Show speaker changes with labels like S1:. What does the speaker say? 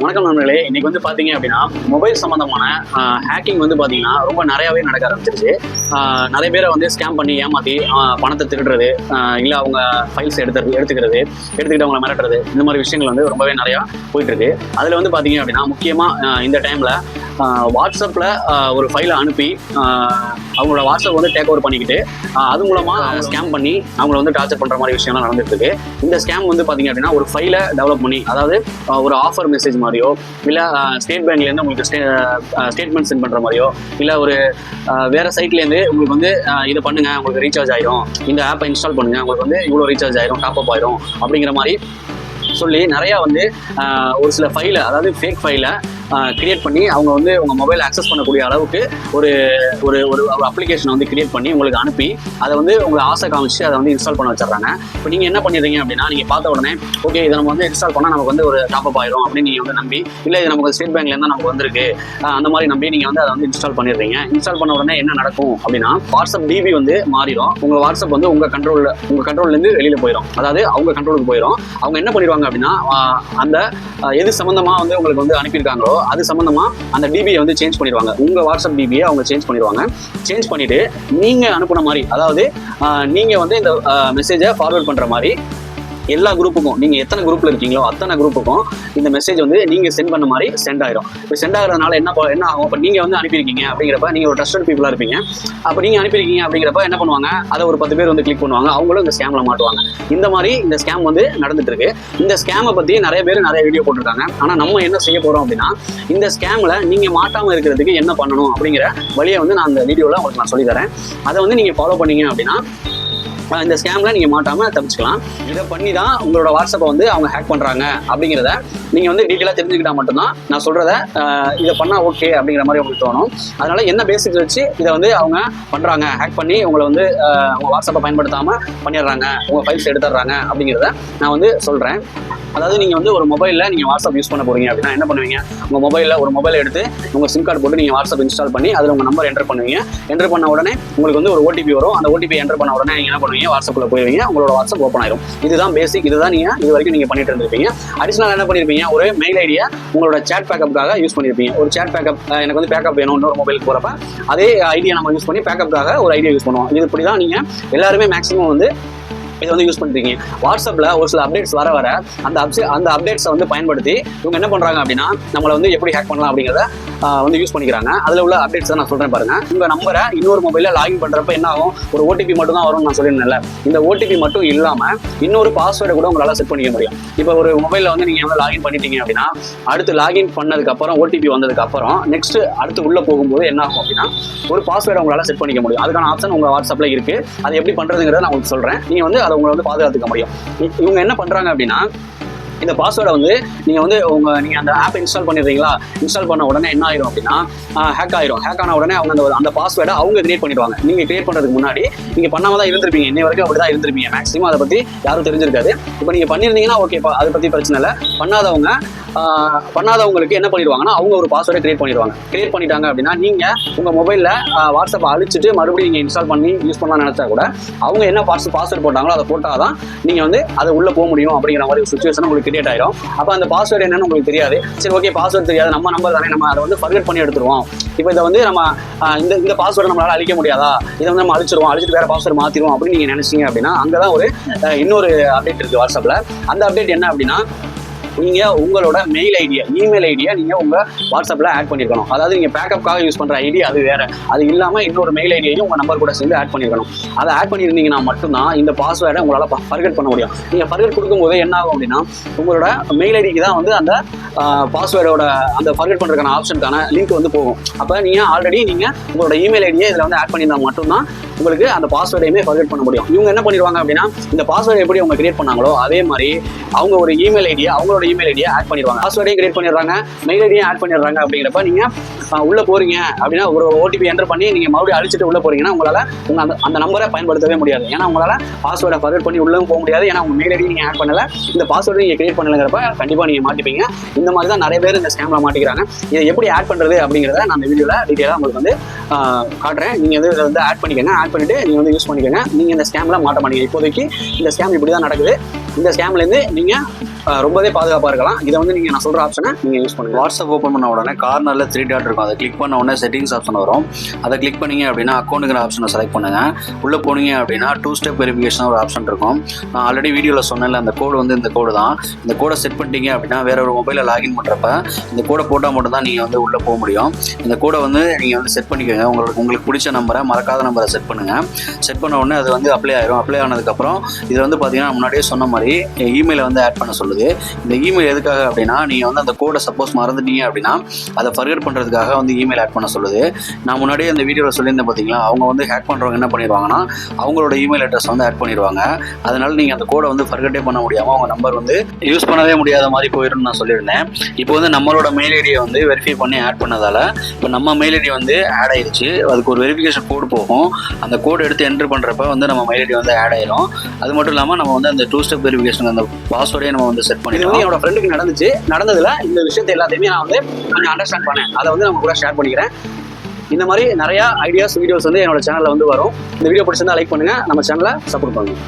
S1: வணக்கம் நண்பர்களே. இன்னைக்கு வந்து பாத்தீங்க அப்படின்னா மொபைல் சம்பந்தமான ஹேக்கிங் வந்து பாத்தீங்கன்னா ரொம்ப நிறையவே நடக்க ஆரம்பிச்சிருச்சு. நிறைய பேரை வந்து ஸ்கேம் பண்ணி ஏமாத்தி பணத்தை திருடுறது இல்லை இல்ல அவங்க ஃபைல்ஸ் எடுத்து எடுத்துக்கிறது எடுத்துக்கிட்டு அவங்கள மிரட்டுறது இந்த மாதிரி விஷயங்கள் வந்து ரொம்பவே நிறையா போயிட்டு இருக்கு. அதுல வந்து பாத்தீங்க அப்படின்னா முக்கியமா இந்த டைம்ல வாட்ஸ்அப்பில் ஒரு ஃபைலை அனுப்பி அவங்களோட வாட்ஸ்அப் வந்து டேக் ஓவர் பண்ணிக்கிட்டு அது மூலமாக அவங்க ஸ்கேம் பண்ணி அவங்கள வந்து டார்ச்சர் பண்ணுற மாதிரி விஷயம்லாம் நடந்துட்டுருக்கு. இந்த ஸ்கேம் வந்து பார்த்தீங்க அப்படின்னா ஒரு ஃபைலை டெவலப் பண்ணி அதாவது ஒரு ஆஃபர் மெசேஜ் மாதிரியோ இல்லை ஸ்டேட் பேங்க்லேருந்து உங்களுக்கு ஸ்டே ஸ்டேட்மெண்ட் சென்ட் பண்ணுற மாதிரியோ இல்லை ஒரு வேறு சைட்லேருந்து உங்களுக்கு வந்து இதை பண்ணுங்க உங்களுக்கு ரீசார்ஜ் ஆயிரும். இந்த ஆப்பை இன்ஸ்டால் பண்ணுங்கள் உங்களுக்கு வந்து இவ்வளோ ரீசார்ஜ் ஆயிரும் டாப் அப் ஆயிரும் அப்படிங்கிற மாதிரி சொல்லி நிறையா வந்து ஒரு சில ஃபைலை அதாவது ஃபேக் ஃபைலை கிரியேட் பண்ணி அவங்க வந்து உங்கள் மொபைல் அக்சஸ் பண்ணக்கூடிய அளவுக்கு ஒரு ஒரு ஒரு அப்ளிகேஷனை வந்து கிரியேட் பண்ணி உங்களுக்கு அனுப்பி அதை வந்து உங்களை ஆசை காமிச்சு அதை வந்து இன்ஸ்டால் பண்ண வச்சிடுறாங்க. இப்போ நீங்கள் என்ன பண்ணிடுறீங்க அப்படின்னா நீங்கள் பார்த்த உடனே ஓகே இதை நம்ம வந்து இன்ஸ்டால் பண்ணால் நமக்கு வந்து ஒரு டாப் அப் ஆயிரும் அப்படின்னு நீங்கள் வந்து நம்பி இல்லை இது நமக்கு ஸ்டேட் பேங்க்லேருந்து நமக்கு வந்திருக்கு அந்த மாதிரி நம்பி நீங்கள் வந்து அதை வந்து இன்ஸ்டால் பண்ணிடுறீங்க. இன்ஸ்டால் பண்ண உடனே என்ன நடக்கும் அப்படின்னா வாட்ஸ்அப் டிபி வந்து மாறிடும் உங்கள் வாட்ஸ்அப் வந்து உங்கள் கண்ட்ரோலில் உங்கள் கண்ட்ரோல்லேருந்து வெளியில் போயிடும் அதாவது அவங்க கண்ட்ரோலுக்கு போயிடும் அவங்க என்ன பண்ணிடுவாங்க அப்படின்னா அந்த எது சம்மந்தமாக வந்து உங்களுக்கு வந்து அனுப்பியிருக்காங்களோ அது சம்மந்தமா அந்த டிபியை வந்து சேஞ்ச் பண்ணிடுவாங்க. உங்க வாட்ஸ்அப் டிபியை அவங்க சேஞ்ச் பண்ணிடுவாங்க. சேஞ்ச் பண்ணிட்டு நீங்க அனுப்புன மாதிரி அதாவது நீங்க வந்து இந்த மெசேஜை ஃபார்வர்ட் பண்ற மாதிரி எல்லா குரூப்புக்கும் நீங்கள் எத்தனை குரூப்பில் இருக்கீங்களோ அத்தனை குரூப்புக்கும் இந்த மெசேஜ் வந்து நீங்கள் சென்ட் பண்ண மாதிரி சென்ட் ஆயிரும். இப்போ சென்ட் ஆகிறதுனால என்ன என்ன ஆகும்? இப்போ நீங்கள் வந்து அனுப்பியிருக்கீங்க அப்படிங்கிறப்ப நீங்கள் ஒரு ட்ரஸ்டட் பீப்புளாக இருப்பீங்க. அப்போ நீங்கள் அனுப்பியிருக்கீங்க அப்படிங்கிறப்ப என்ன பண்ணுவாங்க? அதை ஒரு பத்து பேர் வந்து கிளிக் பண்ணுவாங்க. அவங்களும் இந்த ஸ்கேமில் மாட்டுவாங்க. இந்த மாதிரி இந்த ஸ்கேம் வந்து நடந்துட்டு இருக்கு இந்த ஸ்கேமை பற்றி நிறைய பேர் நிறைய வீடியோ போட்டிருக்காங்க. ஆனால் நம்ம என்ன செய்ய போகிறோம் அப்படின்னா இந்த ஸ்கேமில் நீங்கள் மாட்டாமல் இருக்கிறதுக்கு என்ன பண்ணணும் அப்படிங்கிற வழியை வந்து நான் அந்த வீடியோவில் உங்களுக்கு நான் சொல்லித்தரேன் அதை வந்து நீங்கள் ஃபாலோ பண்ணீங்க அப்படின்னா இந்த ஸ்கேம்ல நீங்க மாட்டாம தப்பிச்சுக்கலாம். இதை பண்ணி தான் உங்களோட வாட்ஸ்அப்பை வந்து அவங்க ஹேக் பண்றாங்க அப்படிங்கிறத நீங்க வந்து டீட்டெயிலாக தெரிஞ்சுக்கிட்டா மட்டும்தான் நான் சொல்றத இதை பண்ணா ஓகே அப்படிங்கிற மாதிரி உங்களுக்கு தோணும். அதனால என்ன பேசிக்ஸ் வச்சு இதை வந்து அவங்க பண்றாங்க ஹேக் பண்ணி உங்களை வந்து அஹ், உங்க வாட்ஸ்அப்பை பயன்படுத்தாம பண்ணிடுறாங்க உங்க ஃபைல்ஸ் எடுத்துடுறாங்க அப்படிங்கிறத நான் வந்து சொல்றேன். அதாவது நீங்க வந்து ஒரு மொபைல்ல நீங்க வாட்ஸ்அப் யூஸ் பண்ண போறீங்க அப்படின்னா என்ன பண்ணுவீங்க? உங்க மொபைல்ல ஒரு மொபைல் எடுத்து உங்க சிம் கார்டு போட்டு நீங்க வாட்ஸ்அப் இன்ஸ்டால் பண்ணி அதுல உங்க நம்பர் என்டர் பண்ணுவீங்க. என்டர் பண்ண உடனே உங்களுக்கு வந்து ஒரு ஓடிபி வரும். அந்த ஓடிபி என்டர் பண்ண உடனே நீங்க என்ன பண்ணுவீங்க? வாட்ஸ்அப்ல போயிருவீங்க. உங்களோட வாட்ஸ்அப் ஓப்பன் ஆயிரும். இதுதான் பேசிக் இதுதான் நீங்க இது வரைக்கும் நீங்க பண்ணிட்டு இருந்திருப்பீங்க. அடிஷனல் என்ன பண்ணிருப்பீங்க? ஒரு மெயில் ஐடியா உங்களோட சேட் பேக்கப்புக்காக யூஸ் பண்ணிருப்பீங்க. ஒரு சேட் பேக்கப் எனக்கு வந்து பேக்கப் வேணும் இன்னொரு மொபைலுக்கு போறப்ப அதே ஐடியா நம்ம யூஸ் பண்ணி பேக்கப்புக்காக ஒரு ஐடியா யூஸ் பண்ணுவோம். இது இப்படி தான் நீங்க எல்லாருமே மேக்ஸிமம் வந்து இதை வந்து யூஸ் பண்ணிருக்கீங்க வாட்ஸ்அப்பில் ஒரு சில அப்டேட்ஸ் வர வர அந்த அப்டே அந்த அப்டேட்ஸை வந்து பயன்படுத்தி இவங்க என்ன பண்ணுறாங்க அப்படின்னா நம்மளை வந்து எப்படி ஹேக் பண்ணலாம் அப்படிங்கிறத வந்து யூஸ் பண்ணிக்கிறாங்க. அதில் உள்ள அப்டேட்ஸ் தான் நான் சொல்கிறேன் பாருங்க. உங்கள் நம்பரை இன்னொரு மொபைலில் லாகின் பண்ணுறப்ப என்ன ஆகும்? ஒரு ஓடிபி மட்டும் தான் வரும்னு நான் சொல்லியிருந்தேன்ல. இந்த ஓடிபி மட்டும் இல்லாமல் இன்னொரு பாஸ்வேர்டை கூட உங்களால் செட் பண்ணிக்க முடியும். இப்போ ஒரு மொபைலில் வந்து நீங்கள் வந்து லாகின் பண்ணிட்டீங்க அப்படின்னா அடுத்து லாகின் பண்ணதுக்கப்புறம் ஓடிபி வந்ததுக்கப்புறம் நெக்ஸ்ட் அடுத்து உள்ளே போகும்போது என்ன ஆகும் அப்படின்னா ஒரு பாஸ்வேர்டை உங்களால் செட் பண்ணிக்க முடியும். அதுக்கான ஆப்ஷன் உங்கள் வாட்ஸ்அப்பில் இருக்குது அது எப்படி பண்ணுறதுங்கிறத நான் உங்களுக்கு சொல்கிறேன் நீங்கள் வந்து அதை உங்களை வந்து பாதுகாத்துக்க முடியும். இவங்க என்ன பண்றாங்க அப்படின்னா இந்த பாஸ்வேர்டை வந்து நீங்க வந்து உங்க நீங்க அந்த ஆப் இன்ஸ்டால் பண்ணிடுறீங்களா? இன்ஸ்டால் பண்ண உடனே என்ன ஆயிரும் அப்படின்னா ஹேக் ஆயிரும். ஹேக் ஆன உடனே அவங்க அந்த அந்த பாஸ்வேர்டை அவங்க கிரியேட் பண்ணிடுவாங்க. நீங்க கிரியேட் பண்றதுக்கு முன்னாடி நீங்க பண்ணாம தான் இருந்திருப்பீங்க. இன்னை வரைக்கும் அப்படிதான் இருந்திருப்பீங்க. மேக்ஸிமம் அதை பத்தி யாரும் தெரிஞ்சிருக்காது. இப்போ நீங்க பண்ணிருந்தீங்கன்னா ஓகே அதை பத்தி பிரச்சனை இல்லை. பண்ணாதவங்க பண்ணாதவங்களுக்கு என்ன பண்ணிடுவாங்கன்னா அவங்க ஒரு பாஸ்வேர்டை கிரியேட் பண்ணிடுவாங்க. கிரியேட் பண்ணிட்டாங்க அப்படின்னா நீங்க உங்க மொபைல்ல வாட்ஸ்அப் அழிச்சிட்டு மறுபடியும் நீங்க இன்ஸ்டால் பண்ணி யூஸ் பண்ணலாம் நினைச்சா கூட அவங்க என்ன பாஸ் பாஸ்வேர்ட் போட்டாங்களோ அதை போட்டாதான் நீங்க வந்து அதை உள்ள போக முடியும் அப்படிங்கிற மாதிரி சுச்சுவேஷன் உங்களுக்கு கிரியேட் ஆயிரும். அப்போ அந்த பாஸ்வேர்டு என்னன்னு உங்களுக்கு தெரியாது. சரி ஓகே பாஸ்வேர்ட் தெரியாது. நம்ம நம்பர் தானே. நம்ம அதை வந்து ஃபர்கெட் பண்ணி எடுத்துருவோம். இப்போ இதை வந்து நம்ம இந்த இந்த பாஸ்வேர்டு நம்மளால அழிக்க முடியாதா? இதை வந்து நம்ம அழிச்சிருவோம். அழிச்சிட்டு வேற பாஸ்வேர்டு மாத்திருவோம் அப்படின்னு நீங்க நினைச்சீங்க அப்படின்னா அங்கதான் ஒரு இன்னொரு அப்டேட் இருக்கு வாட்ஸ்அப்ல அந்த அப்டேட் என்ன அப்படின்னா நீங்க உங்களோட மெயில் ஐடியா இமெயில் ஐடியா நீங்க உங்க வாட்ஸ்அப்ல ஆட் பண்ணிருக்கணும். அதாவது நீங்க பேக்கப்காக யூஸ் பண்ற ஐடி அது வேற. அது இல்லாம இன்னொரு மெயில் ஐடியையும் உங்க நம்பர் கூட சேர்ந்து ஆட் பண்ணிருக்கணும். அதை ஆட் பண்ணியிருந்தீங்கன்னா மட்டும்தான் இந்த பாஸ்வேர்டை உங்களால ஃபர்கட் பண்ண முடியும். நீங்க ஃபர்கெட் கொடுக்கும்போது என்ன ஆகும் அப்படின்னா உங்களோட மெயில் ஐடிக்கு தான் வந்து அந்த பாஸ்வேர்டோட அந்த ஃபர்கட் பண்றதுக்கான ஆப்ஷனுக்கான லிங்க் வந்து போகும். அப்ப நீங்க ஆல்ரெடி நீங்க உங்களோட இமெயில் ஐடியை இதுல வந்து ஆட் பண்ணியிருந்தா மட்டும்தான் உங்களுக்கு அந்த பாஸ்வேர்டையுமே ஃபர்கட் பண்ண முடியும். இவங்க என்ன பண்ணிடுவாங்க அப்படின்னா இந்த பாஸ்வேர்டு எப்படி அவங்க கிரியேட் பண்ணாங்களோ அதே மாதிரி அவங்க ஒரு இமெயில் ஐடியா அவங்களோட இமெயில் ஐடியா ஆட் பண்ணிடுவாங்க. பாஸ்வேர்டையும் கிரியேட் பண்ணிடுறாங்க. மெயில் ஐடியும் ஆட் பண்ணிடுறாங்க அப்படிங்கிறப்ப நீங்க உள்ளே உள்ள போறீங்க அப்படின்னா ஒரு ஓடிபி என்டர் பண்ணி நீங்க மறுபடியும் அழிச்சிட்டு உள்ள போறீங்கன்னா உங்களால உங்க அந்த அந்த நம்பரை பயன்படுத்தவே முடியாது. ஏன்னா உங்களால பாஸ்வேர்டை ஃபர்வர்ட் பண்ணி உள்ளவும் போக முடியாது. ஏன்னா உங்க மெயில் ஐடி நீங்க ஆட் பண்ணல. இந்த பாஸ்வேர்டு நீங்க கிரியேட் பண்ணலங்கிறப்ப கண்டிப்பா நீங்க மாட்டிப்பீங்க. இந்த மாதிரி தான் நிறைய பேர் இந்த ஸ்கேம்ல மாட்டிக்கிறாங்க. இதை எப்படி ஆட் பண்றது அப்படிங்கிறத நான் இந்த வீடியோல டீட்டெயிலாக உங்களுக்கு வந்து காட்டுறேன். நீங்க வந்து இதை வந்து ஆட் பண்ணிக்கோங்க. ஆட் பண்ணிட்டு நீங்க வந்து யூஸ் பண்ணிக்கோங்க. நீங்க இந்த ஸ்கேம்ல மாட்ட மாட்டீங்க. இப்போதைக்கு இந்த ஸ்கேம் இப்படி தான் நடக்குது. இந்த ஸ்கேம்லேருந்து நீங்கள் ரொம்பவே பாதுகாப்பாக இருக்கலாம். இதை வந்து நீங்கள் நான் சொல்கிற ஆப்ஷனை நீங்கள் யூஸ் பண்ணுங்கள்
S2: வாட்ஸ்அப் ஓப்பன் பண்ண உடனே கார்னரில் த்ரீ டாட் இருக்கும். அதை கிளிக் பண்ண உடனே செட்டிங்ஸ் ஆப்ஷன் வரும். அதை கிளிக் பண்ணீங்க அப்படின்னா அக்கௌண்ட்டுங்கிற ஆப்ஷனை செலக்ட் பண்ணுங்க. உள்ளே போனீங்க அப்படின்னா டூ ஸ்டெப் வெரிஃபிகேஷன் ஒரு ஆப்ஷன் இருக்கும். நான் ஆல்ரெடி வீடியோவில் சொன்னேன்ல அந்த கோடு வந்து இந்த கோடு தான். இந்த கோடை செட் பண்ணிட்டீங்க அப்படின்னா வேற ஒரு மொபைலில் லாகின் பண்ணுறப்ப இந்த கோடை போட்டால் மட்டும் தான் நீங்கள் வந்து உள்ளே போக முடியும். இந்த கோடை வந்து நீங்கள் வந்து செட் பண்ணிக்கோங்க. உங்களுக்கு உங்களுக்கு பிடிச்ச நம்பரை மறக்காத நம்பரை செட் பண்ணுங்கள் செட் பண்ண உடனே அது வந்து அப்ளை ஆயிரும். அப்ளை ஆனதுக்கப்புறம் இது வந்து பார்த்தீங்கன்னா முன்னாடியே சொன்ன மாதிரி இமெயிலை வந்து ஆட் பண்ண சொல்லுது. இந்த இமெயில் எதுக்காக அப்படின்னா நீங்கள் வந்து அந்த கோடை சப்போஸ் மறந்துட்டீங்க அப்படின்னா அதை ஃபர்கட் பண்ணுறதுக்காக வந்து இமெயில் ஆட் பண்ண சொல்லுது. நான் முன்னாடியே அந்த வீடியோவில் சொல்லியிருந்தேன் பார்த்தீங்களா அவங்க வந்து ஹேக் பண்ணுறவங்க என்ன பண்ணிடுவாங்கன்னா அவங்களோட இமெயில் அட்ரஸ் வந்து ஆட் பண்ணிடுவாங்க. அதனால நீங்கள் அந்த கோடை வந்து ஃபர்கட்டே பண்ண முடியாமல் அவங்க நம்பர் வந்து யூஸ் பண்ணவே முடியாத மாதிரி போயிடும்னு நான் சொல்லியிருந்தேன். இப்போ வந்து நம்மளோட மெயில் ஐடியை வந்து வெரிஃபை பண்ணி ஆட் பண்ணதால இப்போ நம்ம மெயில் ஐடி வந்து ஆட் ஆயிடுச்சு அதுக்கு ஒரு வெரிஃபிகேஷன் கோடு போகும். அந்த கோடு எடுத்து என்ட்ரு பண்ணுறப்ப வந்து நம்ம மெயில் ஐடி வந்து ஆட் ஆயிரும். அது மட்டும் இல்லாமல் நம்ம வந்து அந்த டூ ஸ்டெப் வெரிஃபிகேஷன் அந்த பாஸ்வேர்டே நம்ம வந்து செட்
S1: பண்ணி
S2: பண்ணிடுவோம்
S1: என்னோட ஃப்ரெண்டுக்கு நடந்துச்சு. நடந்ததுல இந்த விஷயத்தை எல்லாத்தையுமே நான் வந்து கொஞ்சம் அண்டர்ஸ்டாண்ட் பண்ணேன். அதை வந்து நம்ம கூட ஷேர் பண்ணிக்கிறேன். இந்த மாதிரி நிறைய ஐடியாஸ் வீடியோஸ் வந்து என்னோட சேனல்ல வந்து வரும். இந்த வீடியோ பிடிச்சிருந்தா லைக் பண்ணுங்க. நம்ம சேனலை சப்போர்ட் பண்ணுங்க.